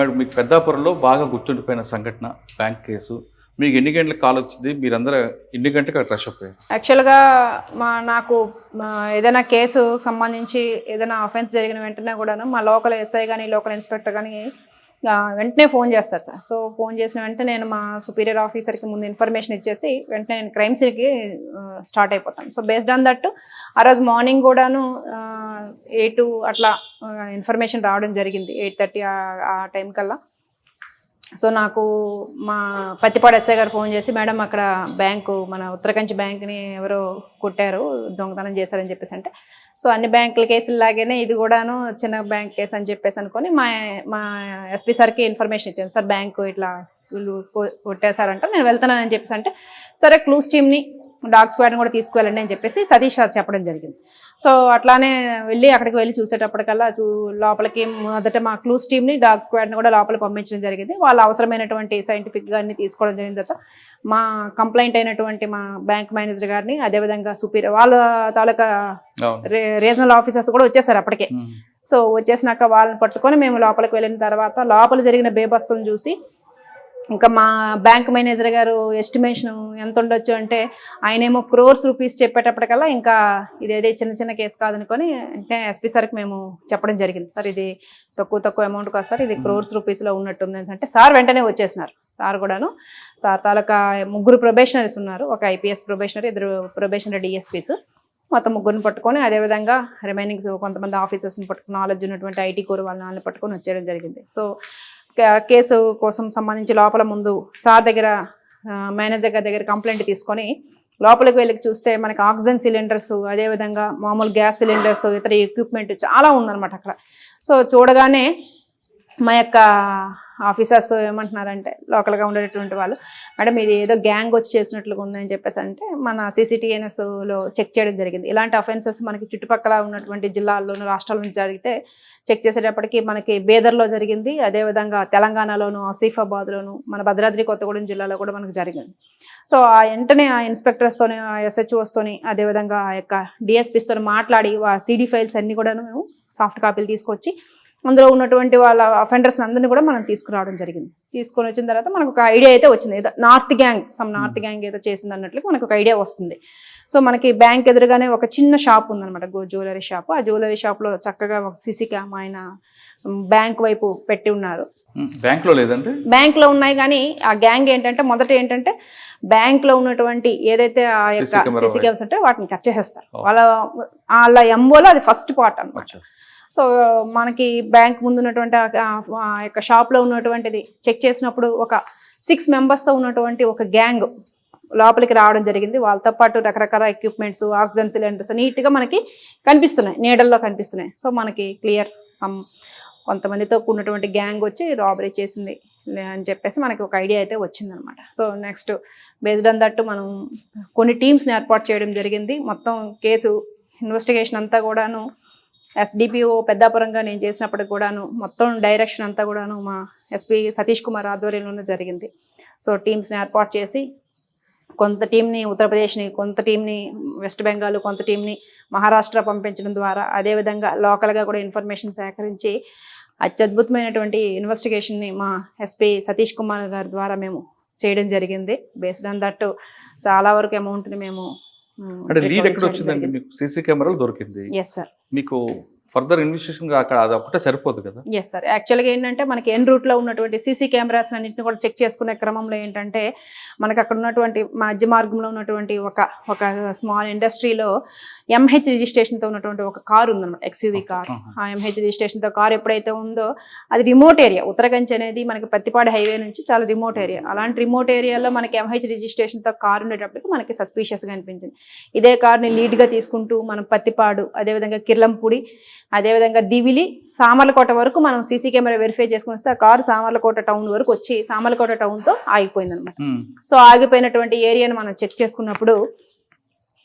మరి మీకు పెద్దాపురంలో బాగా గుర్తుండిపోయిన సంఘటన బ్యాంక్ కేసు మీకు ఎన్ని గంటలకు కాల్ వచ్చింది? మీరందరూ ఎన్ని గంటలకు అక్కడ రష్ అయిపోయారు యాక్చువల్గా మా నాకు ఏదైనా కేసు సంబంధించి ఏదైనా అఫెన్స్ జరిగిన వెంటనే కూడాను మా లోకల్ ఎస్ఐ కానీ లోకల్ ఇన్స్పెక్టర్ కానీ వెంటనే ఫోన్ చేస్తారు సార్. సో ఫోన్ చేసిన వెంటనే నేను మా సుపీరియర్ ఆఫీసర్కి ముందు ఇన్ఫర్మేషన్ ఇచ్చేసి వెంటనే నేను క్రైమ్ సీన్కి స్టార్ట్ అయిపోతాను. సో బేస్డ్ ఆన్ దట్ ఆ రోజు మార్నింగ్ కూడాను ఎయిట్ అట్లా ఇన్ఫర్మేషన్ రావడం జరిగింది. ఎయిట్ థర్టీ ఆ టైం కల్లా. సో నాకు మా పత్తిపాడు ఎస్ఐ గారు ఫోన్ చేసి మేడం అక్కడ బ్యాంకు మన ఉత్తరకంచి బ్యాంక్ని ఎవరో కొట్టారు దొంగతనం చేశారని చెప్పేసి అంటే సో అన్ని బ్యాంకుల కేసులు లాగానే ఇది కూడాను చిన్న బ్యాంక్ కేసు అని చెప్పేసి అనుకొని మా మా ఎస్పీ సార్కి ఇన్ఫర్మేషన్ ఇచ్చాను. సార్ బ్యాంకు ఇట్లా వీళ్ళు కొట్టేశారంట నేను వెళ్తున్నానని చెప్పేసి అంటే సరే క్లూస్ టీమ్ని డాగ్ స్క్వాడ్ని కూడా తీసుకువెళ్ళండి అని చెప్పేసి సతీష్ సార్ చెప్పడం జరిగింది. సో అట్లానే వెళ్ళి అక్కడికి వెళ్ళి చూసేటప్పటికల్లా చూ లోపలికి మొదట మా క్లూస్ టీమ్ని డాగ్ స్క్వాడ్ని కూడా లోపల పంపించడం జరిగింది. వాళ్ళు అవసరమైనటువంటి సైంటిఫిక్గా అన్ని తీసుకోవడం జరిగిన తర్వాత మా కంప్లైంట్ అయినటువంటి మా బ్యాంక్ మేనేజర్ గారిని అదేవిధంగా సుపీరియర్ వాళ్ళ తాలూకా రీజనల్ ఆఫీసర్స్ కూడా వచ్చేసారు అప్పటికే. సో వచ్చేసినాక వాళ్ళని పట్టుకొని మేము లోపలికి వెళ్ళిన తర్వాత లోపల జరిగిన బేబస్సులను చూసి ఇంకా మా బ్యాంక్ మేనేజర్ గారు ఎస్టిమేషన్ ఎంత ఉండొచ్చు అంటే ఆయనేమో క్రోర్స్ రూపీస్ చెప్పేటప్పటికల్లా ఇంకా ఇదేదే చిన్న చిన్న కేసు కాదనుకొని అంటే ఎస్పీ సార్కి మేము చెప్పడం జరిగింది. సార్ ఇది తక్కువ తక్కువ అమౌంట్ కాదు సార్ ఇది క్రోర్స్ రూపీస్లో ఉన్నట్టుంది అని అంటే సార్ వెంటనే వచ్చేసినారు. సార్ కూడాను సార్ తాలూకా ముగ్గురు ప్రొబేషనరీస్ ఉన్నారు. ఒక ఐపీఎస్ ప్రొబేషనరీ ఇద్దరు ప్రొబేషనరీ డిఎస్పీస్. మొత్తం ముగ్గురిని పట్టుకొని అదేవిధంగా రిమైనింగ్ కొంతమంది ఆఫీసర్స్ని పట్టుకుని నాలెడ్జ్ ఉన్నటువంటి ఐటీ కోర్ వాళ్ళని పట్టుకొని వచ్చేయడం జరిగింది. సో కేసు కోసం సంబంధించి లోపల ముందు సార్ దగ్గర మేనేజర్ గారి దగ్గర కంప్లైంట్ తీసుకొని లోపలికి వెళ్ళి చూస్తే మనకి ఆక్సిజన్ సిలిండర్స్ అదేవిధంగా మామూలు గ్యాస్ సిలిండర్స్ ఇతర ఎక్విప్మెంట్ చాలా ఉందన్నమాట అక్కడ. సో చూడగానే మా యొక్క ఆఫీసర్స్ ఏమంటున్నారంటే లోకల్గా ఉండేటటువంటి వాళ్ళు మేడం ఇది ఏదో గ్యాంగ్ వచ్చి చేసినట్లుగా ఉందని చెప్పేసి అంటే మన సిసిటిఎన్ఎస్లో చెక్ చేయడం జరిగింది. ఇలాంటి అఫెన్సెస్ మనకి చుట్టుపక్కల ఉన్నటువంటి జిల్లాల్లోనూ రాష్ట్రాల నుంచి జరిగితే చెక్ చేసేటప్పటికి మనకి బేదర్లో జరిగింది. అదేవిధంగా తెలంగాణలోను ఆసిఫాబాద్లోను మన భద్రాద్రి కొత్తగూడెం జిల్లాలో కూడా మనకు జరిగింది. సో ఆ వెంటనే ఆ ఇన్స్పెక్టర్స్తోని ఆ ఎస్హెచ్ఓస్తోని అదేవిధంగా ఆ యొక్క డిఎస్పీస్తో మాట్లాడి ఆ సీడీ ఫైల్స్ అన్నీ కూడాను మేము సాఫ్ట్ కాపీలు తీసుకొచ్చి అందులో ఉన్నటువంటి వాళ్ళ అఫెండర్స్ అందరినీ కూడా మనం తీసుకురావడం జరిగింది. తీసుకొని వచ్చిన తర్వాత మనకు ఒక ఐడియా అయితే వచ్చింది. ఏదో north gang some north gang ఏదో చేసింది అన్నట్లు మనకు ఒక ఐడియా వస్తుంది. సో మనకి బ్యాంక్ ఎదురుగానే ఒక చిన్న షాప్ ఉందన్నమాట. జ్యువెలరీ షాప్ ఆ జ్యువెలరీ షాప్లో చక్కగా ఒక సీసీ క్యామ్ ఆయన బ్యాంక్ వైపు పెట్టి ఉన్నారు. ఉమ్. బ్యాంక్లో లేదండి? బ్యాంక్లో ఉన్నాయి కానీ ఆ గ్యాంగ్ ఏంటంటే మొదట ఏంటంటే బ్యాంక్లో ఉన్నటువంటి ఏదైతే ఆ యొక్క సీసీ కెమెరాస్ ఉంటాయో వాటిని కట్ చేసేస్తారు. వాళ్ళ వాళ్ళ ఎంఓలో అది ఫస్ట్ పార్ట్ అన్నమాట. అచ్చా. సో మనకి బ్యాంక్ ముందు ఉన్నటువంటి యొక్క షాప్లో ఉన్నటువంటిది చెక్ చేసినప్పుడు ఒక సిక్స్ మెంబర్స్తో ఉన్నటువంటి ఒక గ్యాంగ్ లోపలికి రావడం జరిగింది. వాళ్ళతో పాటు రకరకాల ఎక్విప్మెంట్స్ ఆక్సిజన్ సిలిండర్స్ నీట్గా మనకి కనిపిస్తున్నాయి. నీడల్లో కనిపిస్తున్నాయి. సో మనకి క్లియర్ సమ్ కొంతమందితో కూడినటువంటి గ్యాంగ్ వచ్చి రాబరీ చేసింది లే- అని చెప్పేసి మనకి ఒక ఐడియా అయితే వచ్చిందనమాట. So next based on that మనం కొన్ని టీమ్స్ని ఏర్పాటు చేయడం జరిగింది. మొత్తం కేసు ఇన్వెస్టిగేషన్ అంతా కూడాను ఎస్డిపిఓ పెద్దాపురంగా నేను చేసినప్పటికి కూడాను మొత్తం డైరెక్షన్ అంతా కూడాను మా ఎస్పీ సతీష్ కుమార్ ఆధ్వర్యంలోనే జరిగింది. సో టీమ్స్ని ఏర్పాటు చేసి కొంత టీంని ఉత్తరప్రదేశ్ని కొంత టీంని వెస్ట్ బెంగాల్ కొంత టీంని మహారాష్ట్ర పంపించడం ద్వారా అదేవిధంగా లోకల్గా కూడా ఇన్ఫర్మేషన్ సేకరించి అత్యద్భుతమైనటువంటి ఇన్వెస్టిగేషన్ని మా ఎస్పీ సతీష్ కుమార్ గారి ద్వారా మేము చేయడం జరిగింది. బేస్డ్ ఆన్ దట్ చాలా వరకు అమౌంట్ని మేము అంటే లీడ్ ఎక్కడ వచ్చిందండి? మీకు సీసీ కెమెరాలు దొరికింది. ఎస్ సార్ మీకు ఫర్దర్ ఇన్వెస్టిగేషన్ అక్కడ అది ఒకటే సరిపోదు కదా? ఎస్ సార్ యాక్చువల్గా ఏంటంటే మనకి ఎన్ రూట్లో ఉన్నటువంటి సీసీ కెమెరాస్ అన్నింటిని కూడా చెక్ చేసుకునే క్రమంలో ఏంటంటే మనకి అక్కడ ఉన్నటువంటి మధ్య మార్గంలో ఉన్నటువంటి ఒక ఒక స్మాల్ ఇండస్ట్రీలో ఎంహెచ్ రిజిస్ట్రేషన్తో ఉన్నటువంటి ఒక కారు ఉందన్నమాట ఎక్స్యూవీ కార్ ఆహా. ఆ ఎంహెచ్ రిజిస్ట్రేషన్తో కార్ ఎప్పుడైతే ఉందో అది రిమోట్ ఏరియా ఉత్తరగంజ్ అనేది మనకి పత్తిపాడు హైవే నుంచి చాలా రిమోట్ ఏరియా అలాంటి రిమోట్ ఏరియాలో మనకి ఎంహెచ్ రిజిస్ట్రేషన్తో కార్ ఉండేటప్పటికి మనకి సస్పీషియస్గా అనిపించింది. ఇదే కార్ని లీడ్గా తీసుకుంటూ మనం పత్తిపాడు అదేవిధంగా కిర్లంపూడి అదేవిధంగా దివిలి సామర్లకోట వరకు మనం సీసీ కెమెరా వెరిఫై చేసుకుని వస్తే ఆ కారు సామర్లకోట టౌన్ వరకు వచ్చి సామర్లకోట టౌన్తో ఆగిపోయింది అనమాట. సో ఆగిపోయినటువంటి ఏరియాను మనం చెక్ చేసుకున్నప్పుడు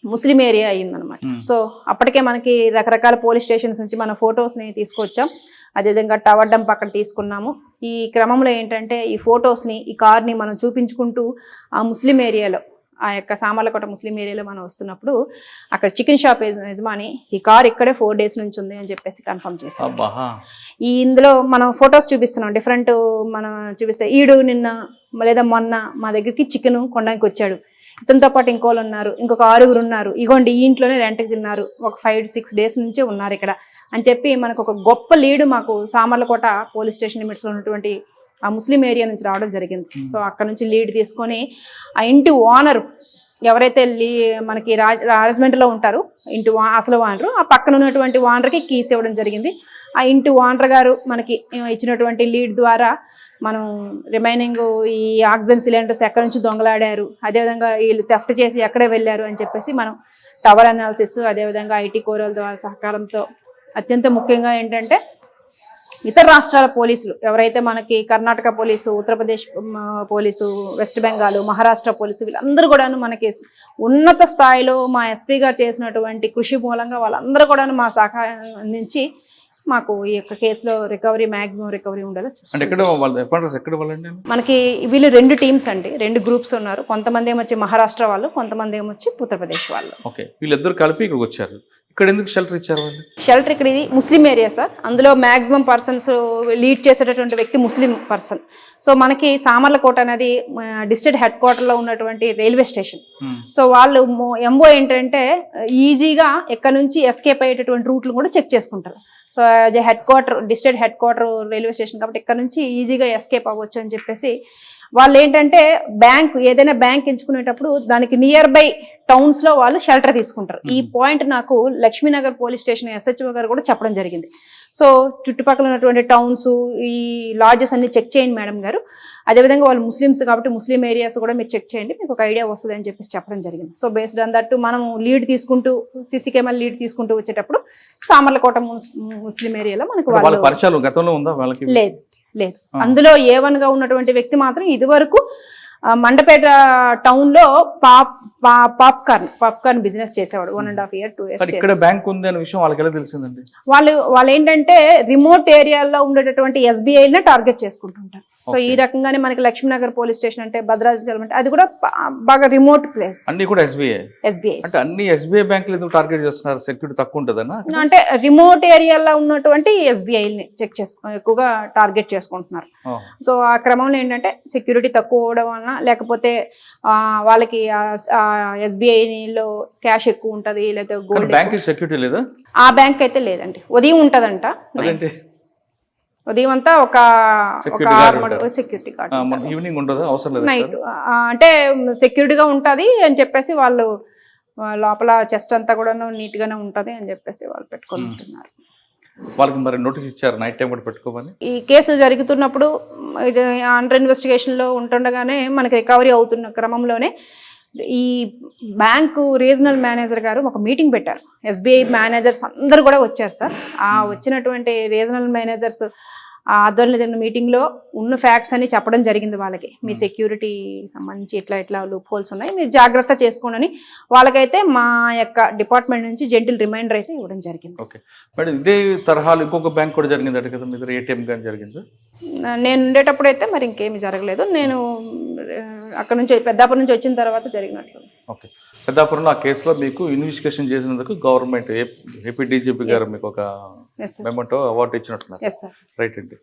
ముస్లిం ఏరియా అయ్యిందనమాట. సో అప్పటికే మనకి రకరకాల పోలీస్ స్టేషన్స్ నుంచి మన ఫొటోస్ని తీసుకొచ్చాం అదేవిధంగా టవర్ డంప్ అక్కడ తీసుకున్నాము ఈ క్రమంలో ఏంటంటే ఈ ఫొటోస్ని ఈ కార్ని మనం చూపించుకుంటూ ఆ ముస్లిం ఏరియాలో ఆ యొక్క సామర్లకోట ముస్లిం ఏరియాలో మనం వస్తున్నప్పుడు అక్కడ చికెన్ షాప్ యజ- యజమాని ఈ కార్ ఇక్కడే ఫోర్ డేస్ నుంచి ఉంది అని చెప్పేసి కన్ఫర్మ్ చేశాం అబ్బా! ఈ ఇందులో మనం ఫొటోస్ చూపిస్తున్నాం. డిఫరెంట్ మనం చూపిస్తే ఈడు నిన్న లేదా మొన్న మా దగ్గరికి చికెన్ కొనడానికి వచ్చాడు. ఇతనితో పాటు ఇంకోళ్ళు ఉన్నారు ఇంకొక ఆరుగురు ఉన్నారు. ఇగోండి ఈ ఇంట్లోనే రెంట్కి తిన్నారు. ఒక ఫైవ్ సిక్స్ డేస్ నుంచే ఉన్నారు ఇక్కడ. అని చెప్పి మనకు ఒక గొప్ప లీడ్ మాకు సామర్లకోట పోలీస్ స్టేషన్ లిమిట్స్లో ఉన్నటువంటి ఆ ముస్లిం ఏరియా నుంచి రావడం జరిగింది. సో అక్కడ నుంచి లీడ్ తీసుకొని ఆ ఇంటి ఓనర్ ఎవరైతే లీ మనకి రాజ్ రాజమండ్రిలో ఉంటారు ఇంటి అసలు ఓనరు ఆ పక్కన ఉన్నటువంటి ఓనర్కి కీస్ ఇవ్వడం జరిగింది. ఆ ఇంటి ఓనర్ గారు మనకి ఇచ్చినటువంటి లీడ్ ద్వారా మనం రిమైనింగ్ ఈ ఆక్సిజన్ సిలిండర్స్ ఎక్కడి నుంచి దొంగలాడారు అదేవిధంగా వీళ్ళు థెఫ్ట్ చేసి ఎక్కడే వెళ్ళారు అని చెప్పేసి మనం టవర్ అనాలిసిస్ అదేవిధంగా ఐటీ కోరల ద్వారా సహకారంతో అత్యంత ముఖ్యంగా ఏంటంటే ఇతర రాష్ట్రాల పోలీసులు ఎవరైతే మనకి Karnataka police Uttar Pradesh police West Bengal Maharashtra police వీళ్ళందరూ కూడాను మనకి ఉన్నత స్థాయిలో మా ఎస్పీ గారు చేసినటువంటి కృషి మూలంగా వాళ్ళందరూ కూడాను మా సహకారం అందించి మాకు ఈ యొక్క కేసులో రికవరీ మాక్సిమం రికవరీ ఉండేలా మనకి వీళ్ళు రెండు టీమ్స్ అండి రెండు గ్రూప్స్ ఉన్నారు. కొంతమంది ఏమొచ్చి మహారాష్ట్ర వాళ్ళు కొంతమంది ఏమొచ్చి ఉత్తరప్రదేశ్ వాళ్ళు. ఓకే వీళ్ళిద్దరు కలిపి ఇక్కడికి వచ్చారు. ఇక్కడ ఎందుకు షెల్టర్ ఇచ్చారు షెల్టర్ ఇక్కడ ఇది ముస్లిం ఏరియా సార్ అందులో మాక్సిమం పర్సన్స్ లీడ్ చేసేటటువంటి వ్యక్తి ముస్లిం పర్సన్ సో మనకి సామర్లకోట అనేది డిస్ట్రిక్ట్ హెడ్ క్వార్టర్లో ఉన్నటువంటి రైల్వే స్టేషన్. సో వాళ్ళు ఎంబో ఏంటంటే ఈజీగా ఎక్కడ నుంచి ఎస్కేప్ అయ్యేటటువంటి రూట్లు కూడా చెక్ చేసుకుంటారు. So as head quarter district head quarter railway station కాబట్టి ఇక్కడ నుంచి ఈజీగా ఎస్కేప్ అవ్వచ్చు అని చెప్పేసి వాళ్ళు ఏంటంటే బ్యాంక్ ఏదైనా బ్యాంక్ ఎంచుకునేటప్పుడు దానికి నియర్ బై టౌన్స్లో వాళ్ళు షెల్టర్ తీసుకుంటారు. ఈ పాయింట్ నాకు లక్ష్మీనగర్ పోలీస్ స్టేషన్ ఎస్హెచ్ఓ గారు కూడా చెప్పడం జరిగింది. సో చుట్టుపక్కల ఉన్నటువంటి టౌన్స్ ఈ లాడ్జెస్ అన్ని చెక్ చేయండి మేడం గారు. అదేవిధంగా వాళ్ళు ముస్లిమ్స్ కాబట్టి ముస్లిం ఏరియాస్ కూడా మీరు చెక్ చేయండి మీకు ఒక ఐడియా వస్తుంది అని చెప్పేసి చెప్పడం జరిగింది. సో బేస్డ్ ఆన్ దట్ మనం లీడ్ తీసుకుంటూ సీసీ కెమెరా లీడ్ తీసుకుంటూ వచ్చేటప్పుడు సామర్లకోట ముస్- ముస్లిం ఏరియాలో మనకు వాళ్ళ వాళ్ళు పరిచయాలు గతంలో ఉందా వాళ్ళకి? లేదు. లేదు. అందులో ఏ వన్గా ఉన్నటువంటి వ్యక్తి మాత్రం ఇదివరకు మండపేట టౌన్లో పాప్ పాప్కార్న్ పాప్కార్న్ బిజినెస్ చేసేవాడు. One and half year two కానీ ఇయర్స్ ఇక్కడ బ్యాంక్ ఉంది అనే విషయం వాళ్ళకి ఎలా తెలిసిందండి? వాళ్ళు వాళ్ళు ఏంటంటే రిమోట్ ఏరియాల్లో ఉండేటటువంటి ని టార్గెట్ చేసుకుంటుంటారు. సో ఈ. రకంగానే మనకి లక్ష్మీనగర్ పోలీస్ స్టేషన్ అంటే భద్రాచలం అంటే అది కూడా బాగా రిమోట్ ప్లేస్ అన్ని కూడా ఎస్బీఐ ఎస్బీఐ అంటే అన్ని ఎస్బీఐ బ్యాంకులు ఎందుకు టార్గెట్ చేస్తున్నారు? సెక్యూరిటీ తక్కువ ఉంటుందన్నా అంటే రిమోట్ ఏరియాలో ఉన్నటువంటి ఎస్బీఐని చెక్ చేసుకో ఎక్కువగా టార్గెట్ చేసుకుంటున్నారు. సో ఆ క్రమంలో ఏంటంటే సెక్యూరిటీ తక్కువ అవడం వలన లేకపోతే వాళ్ళకి ఎస్బీఐలో క్యాష్ ఎక్కువ ఉంటుంది లేదా కానీ గోల్డ్ బ్యాంక్ సెక్యూరిటీ లేదా? ఆ బ్యాంక్ అయితే లేదండి. ఉదయం ఉంటదంట ఉదయం అంతా ఒక ఒక ఉంటారు. సెక్యూరిటీ గార్డ్ ఈవినింగ్ ఉండదు? అవసరం లేదు నైట్ అంటే సెక్యూరిటీగా ఉంటుంది అని చెప్పేసి వాళ్ళు లోపల చెస్ట్ అంతా కూడా నీట్ గానే ఉంటది అని చెప్పేసి వాళ్ళు పెట్టుకొని. ఉంటున్నారు. వాళ్ళకి మరి నోటీస్ ఇచ్చారు నైట్ టైం కూడా పెట్టుకోమని? ఈ కేసు జరుగుతున్నప్పుడు ఇది అండర్ ఇన్వెస్టిగేషన్లో ఉంటుండగానే మనకి రికవరీ అవుతున్న క్రమంలోనే ఈ బ్యాంకు రీజనల్ మేనేజర్ గారు ఒక మీటింగ్ పెట్టారు. ఎస్బీఐ మేనేజర్స్ అందరూ కూడా వచ్చారు సార్. ఆ వచ్చినటువంటి రీజనల్ మేనేజర్స్ ఆ ఆధ్వర్యంలో జరిగిన మీటింగ్లో ఉన్న ఫ్యాక్ట్స్ అని చెప్పడం జరిగింది వాళ్ళకి. మీ Hmm. సెక్యూరిటీ సంబంధించి ఇట్లా ఇట్లా లూప్ హోల్స్ ఉన్నాయి మీరు జాగ్రత్త చేసుకోండి వాళ్ళకైతే మా యొక్క డిపార్ట్మెంట్ నుంచి జెంటిల్ రిమైండర్ అయితే ఇవ్వడం జరిగింది. ఓకే మేడం ఇదే తరహాలు ఇంకొక బ్యాంక్ కూడా జరిగింది అట కదా మీ దగ్గర ఏటీఎం కానీ జరిగింది? నేను ఉండేటప్పుడు అయితే మరి ఇంకేమీ జరగలేదు. నేను అక్కడ నుంచి పెద్దాపురం నుంచి వచ్చిన తర్వాత జరిగినట్లు. ఓకే పెద్దాపురంలో ఆ కేసులో మీకు ఇన్వెస్టిగేషన్ చేసినందుకు గవర్నమెంట్ ఏపీ డీజీపీ గారు. మీకు ఒక మెమెంటో అవార్డు ఇచ్చినట్టున్నారు. రైట్ అండి.